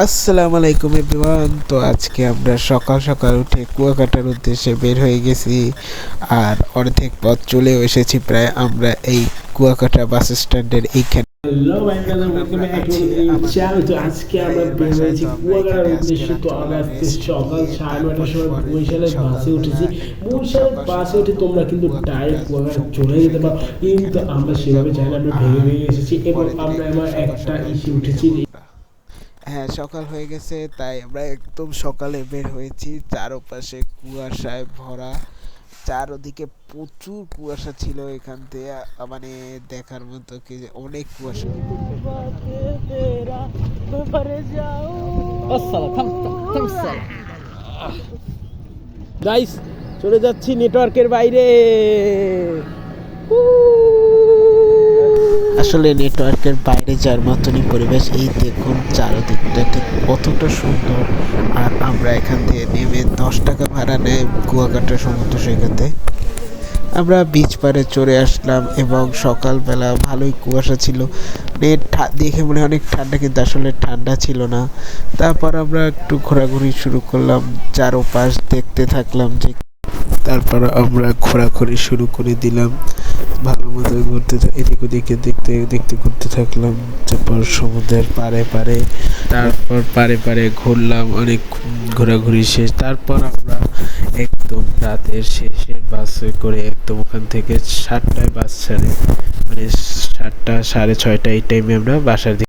আসসালামু আলাইকুম এভরিওয়ান। তো আজকে আমরা সকাল সকাল উঠে কুয়াকাটার উদ্দেশ্যে বের হয়ে গেছি আর অর্ধেক পথ চলেও এসেছি প্রায়। আমরা এই কুয়াকাটা বাস স্ট্যান্ডের এইখানে হ্যালো তো আজকে আমরা বের হয়েছি কুয়াকাটার উদ্দেশ্যে। তো আমরা আজকে সকাল সাড়ে নয়টার সময় বরিশালের বাসে উঠেছি। বরিশালের বাসে উঠে তোমরা কিন্তু ডাইরেক্ট কুয়াকাটা চলে যেতে পারো। কিন্তু আমরা সেভাবে চাই না আমরা ভেঙে ভেঙে এসেছি এবং আমরা একটা ইসে উঠেছি হ্যাঁ সকাল হয়ে গেছে তাই আমরা একদম সকালে বের হয়েছি। চারপাশে কুয়াশায় ভরা। চারদিকে প্রচুর কুয়াশা ছিল এখান থেকে মানে দেখার মতো কি যে অনেক কুয়াশা। গাইস চলে যাচ্ছি নেটওয়ার্কের বাইরে। আসলে নেটওয়ার্কের বাইরে যাওয়ার মতনই পরিবেশ, এই দেখুন চারদিকটা ঠিক কতটা সুন্দর। আর আমরা এখান থেকে নেমে দশ টাকা ভাড়া নেয় কুয়াকাটা সমুদ্র সৈকতে। আমরা বিচ পারে চড়ে আসলাম এবং সকালবেলা ভালোই কুয়াশা ছিল। নেট দেখে মনে অনেক ঠান্ডা, কিন্তু আসলে ঠান্ডা ছিল না। তারপর আমরা একটু ঘোরাঘুরি শুরু করলাম, চারোপাশ দেখতে থাকলাম যে তারপর আমরা ঘোরাঘুরি শুরু করে দিলাম। ভালো মতো ঘুরতে এদিক ওদিকে দেখতে দেখতে ঘুরতে থাকলাম, তারপর সমুদ্রের পারে পারে তারপর পারে পারে ঘুরলাম, অনেক ঘোরাঘুরি শেষ। তারপর আমরা একদম রাতের শেষের বাসে করে একদম ওখান থেকে সাতটায় বাস ছাড়ে। মানে সাতটা, সাড়ে ছয়টা এই টাইমে আমরা বাসার দিকে